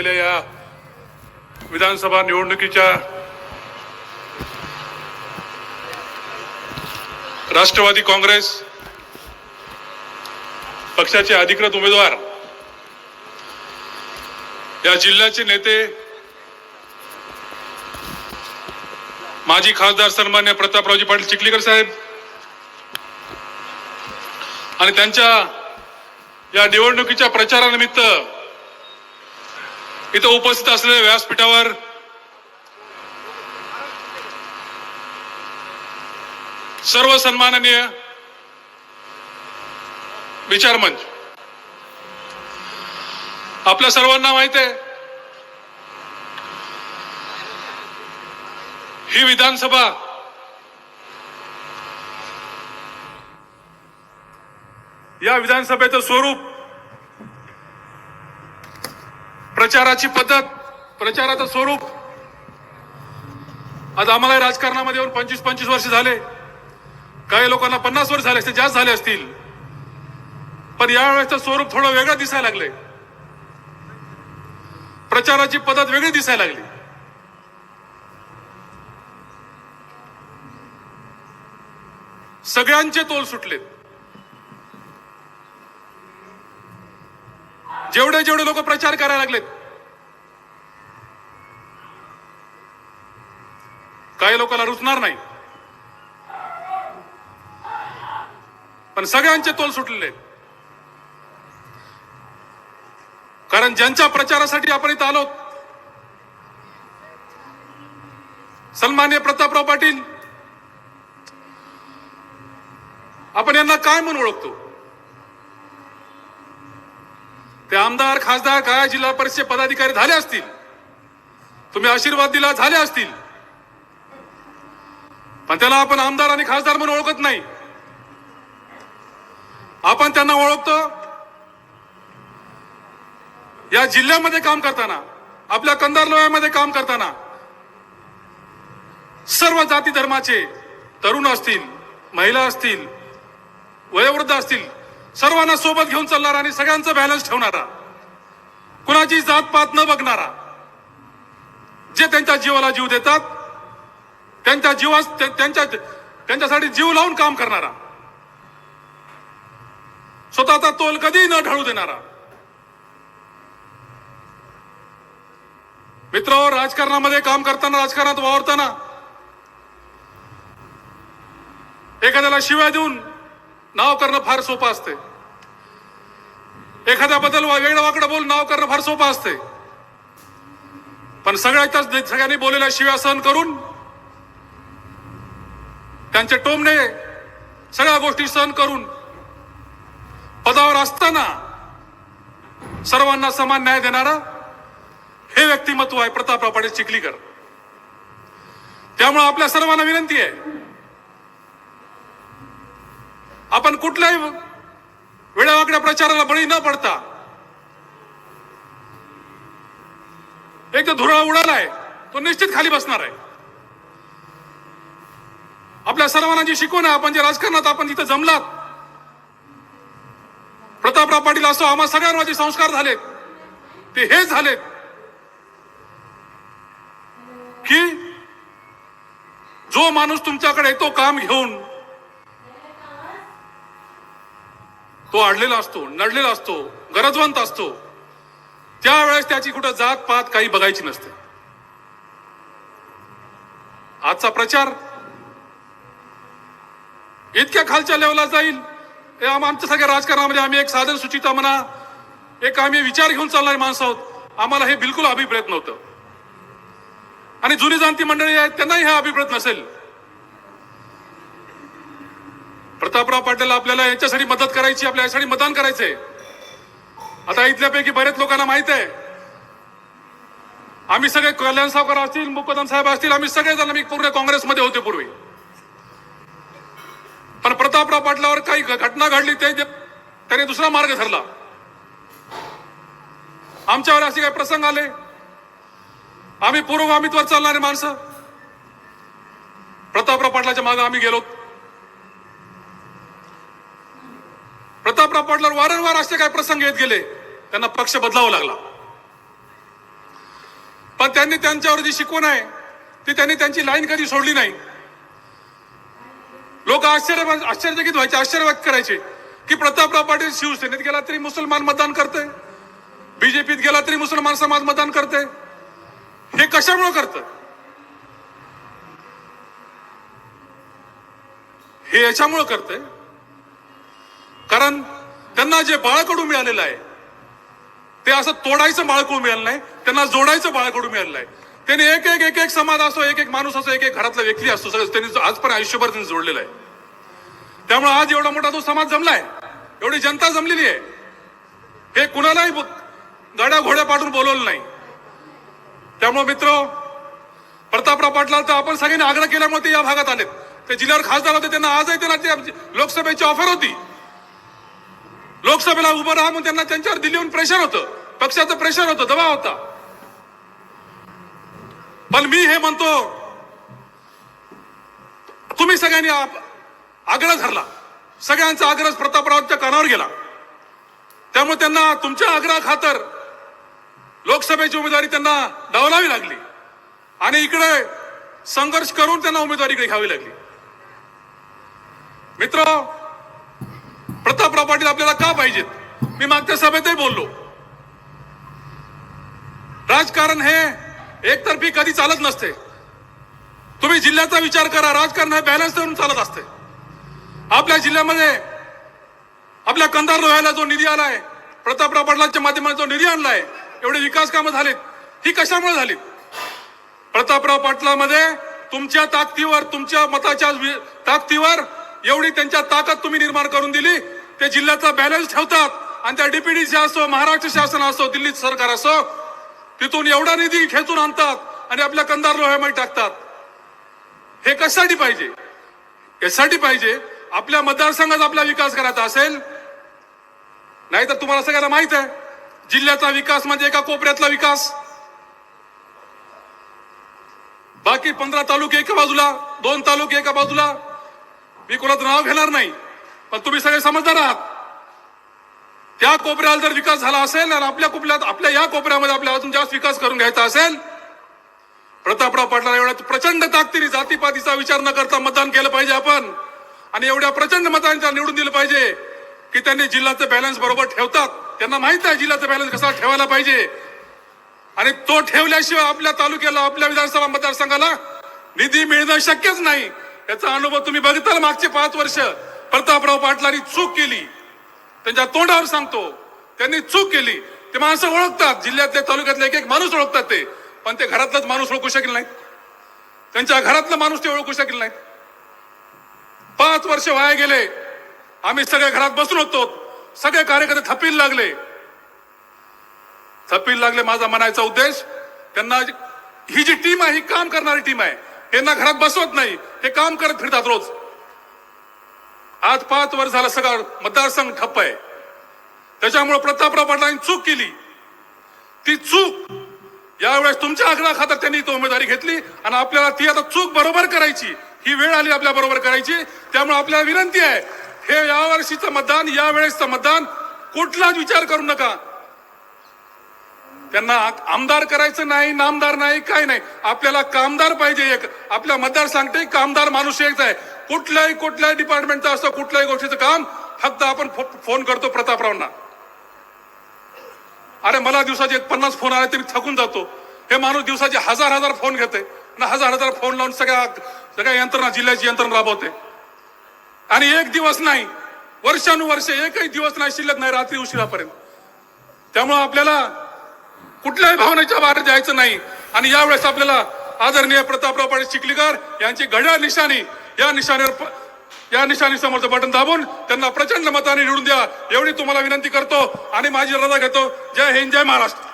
घेतलेल्या या विधानसभा निवडणुकीच्या राष्ट्रवादी काँग्रेस पक्षाचे अधिकृत उमेदवार या जिल्ह्याचे नेते माजी खासदार सन्मान्य प्रतापरावजी पाटील चिखलीकर साहेब आणि त्यांच्या या निवडणुकीच्या प्रचारानिमित्त इथं उपस्थित असलेल्या व्यासपीठावर सर्व सन्माननीय विचारमंच आपल्या सर्वांना माहीत आहे ही विधानसभा या विधानसभेचं स्वरूप प्रचाराची पद्धत प्रचाराचं स्वरूप. आज आम्हाला राजकारणामध्ये येऊन पंचवीस पंचवीस वर्ष झाले. काही लोकांना पन्नास वर्ष झाले असतील जास्त झाले असतील. पण यावेळेसचं स्वरूप थोडं वेगळं दिसायला लागले. प्रचाराची पद्धत वेगळी दिसायला लागली. सगळ्यांचे तोल सुटलेत. जेवढे जेवढे लोक प्रचार करायला लागलेत काही लोकांना रुचणार नाही. पण सगळ्यांचे तोल सुटलेले कारण ज्यांच्या प्रचारासाठी आपण इथं आलो सन्मान्य प्रतापराव पाटील आपण यांना काय म्हणून ओळखतो? ते आमदार खासदार काय जिल्हा परिषद पदाधिकारी झाले असतील. तुम्ही आशीर्वाद दिला झाले असतील. पण त्याला आपण आमदार आणि खासदार म्हणून ओळखत नाही. आपण त्यांना ओळखतो. या जिल्ह्यामध्ये काम करताना आपल्या कंधार लोह्यामध्ये काम करताना सर्व जाती धर्माचे तरुण असतील महिला असतील वयोवृद्ध असतील सर्वांना सोबत घेऊन चालणारा आणि सगळ्यांचं बॅलन्स ठेवणारा कुणाची जात पात न बघणारा जे त्यांच्या जीवाला जीव देतात त्यांच्या जीवास त्यांच्या त्यांच्यासाठी जीव लावून काम करणारा स्वतःचा तोल कधी न ढळू देणारा. मित्र हो, राजकारणामध्ये काम करताना राजकारणात वावरताना एखाद्याला शिव्या देऊन नाव करणं फार सोपं असते एखाद्याबद्दल वेगळं वाकडं बोल नाव करणं फार सोपं असते पण सगळ्याच्याच सगळ्यांनी बोललेल्या शिव्या सहन करून त्यांचे टोमणे सगळ्या गोष्टी सहन करून पदावर असताना सर्वांना समान न्याय देणारा हे व्यक्तिमत्व आहे. प्रतापराव पाटील चिखलीकर. त्यामुळे आपल्या सर्वांना विनंती आहे. आपण कुठल्याही वेळावाकड्या प्रचाराला बळी न पडता एक तर धुरळा उडालाय तो निश्चित खाली बसणार आहे. आपल्या सर्वांना जी शिकवण आहे आपण जे राजकारणात आपण जिथं जमलात प्रतापराव पाटील असो आम्हा सगळ्यांवर जे संस्कार झालेत ते हे झालेत की जो माणूस तुमच्याकडे येतो काम घेऊन तो अडलेला असतो नडलेला असतो गरजवंत असतो. त्यावेळेस त्याची कुठं जात पात काही बघायची नसते. आजचा प्रचार इतक्या खालच्या लेवलला जाईल. हे आमच्या सगळ्या राजकारणामध्ये आम्ही एक साधन सुचिता म्हणा एक आम्ही विचार घेऊन चालणारी माणसं आहोत. आम्हाला हे बिलकुल अभिप्रेत नव्हतं. आणि जुनी जाणती मंडळी आहेत त्यांनाही हे अभिप्रेत नसेल. प्रतापराव पाटील आपल्याला यांच्यासाठी मदत करायची आपल्या यासाठी मतदान करायचंय. आता इथल्यापैकी बरेच लोकांना माहीत आहे. आम्ही सगळे कल्याण सावकार असतील मुकदम साहेब असतील आम्ही सगळेजण मी पूर्ण काँग्रेसमध्ये होते पूर्वी. पण प्रतापराव पाटलावर काही घ- घटना घडली ते त्याने दुसरा मार्ग धरला. आमच्यावर असे काही प्रसंग आले. आम्ही पूर्वगामित्वर चालणारे माणसं. प्रतापराव पाटलाच्या मागे आम्ही गेलो. प्रतापराव पाटलावर वारंवार असे काही प्रसंग येत गेले त्यांना पक्ष बदलावा लागला. पण त्यांनी त्यांच्यावर जी शिकवण आहे ती त्यांनी त्यांची लाईन कधी सोडली नाही. लोक आश्चर्य आश्चर्यचकित व्हायचे आश्चर्य व्यक्त करायचे की प्रतापराव पाटील शिवसेनेत गेला तरी मुसलमान मतदान करते बीजेपीत गेला तरी मुसलमान समाज मतदान करते हे कशामुळे करत हे याच्यामुळे करते कारण त्यांना जे बाळकडू मिळालेलं आहे ते असं तोडायचं बाळकडू मिळालं नाही त्यांना जोडायचं बाळकडू मिळालेलं आहे. त्यांनी एक एक एक एक समाज असो एक एक माणूस असो एक एक घरातला व्यक्ती असतो सगळं त्यांनी आजपर्यंत आयुष्यभर त्यांनी जोडलेलं आहे. त्यामुळे आज एवढा मोठा तो समाज जमलाय एवढी जनता जमलेली आहे. हे कुणालाही गाड्या घोड्या पाठवून बोलवलं नाही. त्यामुळे मित्र प्रतापराव पाटला तर आपण सगळ्यांनी आग्रह केल्यामुळे ते या भागात आलेत. ते जिल्ह्यावर खासदार होते त्यांना आजही त्यांना लोकसभेची ऑफर होती. लोकसभेला उभं राहा म्हणून त्यांना त्यांच्यावर दिल्लीहून प्रेशर होतं. पक्षाचं प्रेशर होतं दबाव होता. पण मी हे म्हणतो तुम्ही सगळ्यांनी आग्रह धरला. सगळ्यांचा आग्रह प्रतापरावांच्या कानावर गेला. त्यामुळे त्यांना तुमच्या आग्रह खातर लोकसभेची उमेदवारी त्यांना डावलावी लागली. आणि इकडे संघर्ष करून त्यांना उमेदवारी इकडे घ्यावी लागली. मित्र प्रतापराव पाटील आपल्याला का पाहिजेत? मी मागच्या सभेतही बोललो. राजकारण हे एकतर्फी कधी चालत नसते. तुम्ही जिल्ह्याचा विचार करा राजकारण हे बॅलन्स धरून चालत असते. आपल्या जिल्ह्यामध्ये आपल्या कंधार लोह्याला जो निधी आलाय प्रतापराव पाटलांच्या माध्यमातून जो निधी आणलाय एवढे विकास कामं झालीत ही कशामुळे झाली प्रतापराव पाटलामध्ये तुमच्या ताकदीवर तुमच्या मताच्या ताकदीवर एवढी त्यांच्या ताकद तुम्ही निर्माण करून दिली. ते जिल्ह्याचा बॅलन्स ठेवतात. आणि त्या डीपीडीसी असो महाराष्ट्र शासन असो दिल्ली सरकार असो तिथून एवढा निधी खेचून आणतात आणि आपल्या कंदार लोह्यामध्ये टाकतात. हे कशासाठी पाहिजे? यासाठी पाहिजे आपल्या मतदारसंघात आपला विकास करायचा असेल नाहीतर तुम्हाला सगळ्यांना माहीत आहे जिल्ह्याचा विकास म्हणजे एका कोपऱ्यातला विकास. बाकी पंधरा तालुके एका बाजूला दोन तालुके एका बाजूला मी कोणाचं नाव घेणार नाही पण तुम्ही सगळे समजदार आहात. त्या कोपऱ्याला जर विकास झाला असेल आणि आपल्या कोपऱ्यात आपल्या या कोपऱ्यामध्ये आपल्या अजून जास्त विकास करून घ्यायचा असेल प्रतापराव पाटला एवढ्या प्रचंड ताकदीने जातीपातीचा विचार न करता मतदान केलं पाहिजे आपण. आणि एवढ्या प्रचंड मतांच्या निवडून दिलं पाहिजे की त्यांनी जिल्ह्याचं बॅलन्स बरोबर ठेवतात. त्यांना माहीत आहे जिल्ह्याचं बॅलन्स कसा ठेवायला पाहिजे. आणि तो ठेवल्याशिवाय आपल्या तालुक्याला आपल्या विधानसभा मतदारसंघाला निधी मिळणं शक्यच नाही. याचा अनुभव तुम्ही बघितला मागचे पाच वर्ष. प्रतापराव पाटलांनी चूक केली. त्यांच्या तोंडावर सांगतो. त्यांनी चूक केली. ते माणसं ओळखतात. जिल्ह्यातल्या तालुक्यातले एक एक माणूस ओळखतात ते. पण ते घरातलाच माणूस ओळखू शकेल नाही त्यांच्या घरातला माणूस ते ओळखू शकेल नाही पाच वर्ष वाया गेले. आम्ही सगळे घरात बसून होतो. सगळे कार्यकर्ते थपील लागले. थपील लागले माझा म्हणायचा उद्देश त्यांना ही जी टीम आहे ही काम करणारी टीम आहे. यांना घरात बसवत नाही. हे काम करत फिरतात रोज. आज पाच वर्ष झालं सगळं मतदारसंघ ठप्प आहे. त्याच्यामुळे प्रतापराव पाटलांनी चूक केली. ती चूक यावेळेस तुमच्या आग्रहा खातर त्यांनी ती उमेदवारी घेतली आणि आपल्याला ती आता चूक बरोबर करायची. ही वेळ आली आपल्या बरोबर करायची. त्यामुळे आपल्याला विनंती आहे हे यावर्षीचं मतदान यावेळेसचं मतदान कुठलाच विचार करू नका. त्यांना आमदार करायचं नाही नामदार नाही काय नाही. आपल्याला कामदार पाहिजे एक. आपल्या मतदार सांगते कामदार माणूस एक आहे. कुठल्याही कुठल्याही डिपार्टमेंटचं असं कुठल्याही गोष्टीचं काम फक्त आपण फो- फोन करतो प्रतापरावांना अरे मला दिवसाचे एक पन्नास फोन आले तरी थकून जातो. हे माणूस दिवसाचे हजार हजार फोन घेते. आणि हजार हजार फोन लावून सगळ्या सगळ्या यंत्रणा जिल्ह्याची यंत्रणा राबवते. आणि एक दिवस नाही वर्षानुवर्ष एकही दिवस नाही शिल्लक नाही रात्री उशिरापर्यंत. त्यामुळे आपल्याला कुठल्याही भावनेच्या बाहेर जायचं नाही. आणि यावेळेस आपल्याला आदरणीय प्रतापराव पाटील चिखलीकर यांची घड्याळ निशाणी या निशाणीवर या निशाणी समोरचं बटन दाबून त्यांना प्रचंड मताने निवडून द्या. एवढी तुम्हाला विनंती करतो आणि माझी रजा घेतो. जय हिंद जय महाराष्ट्र.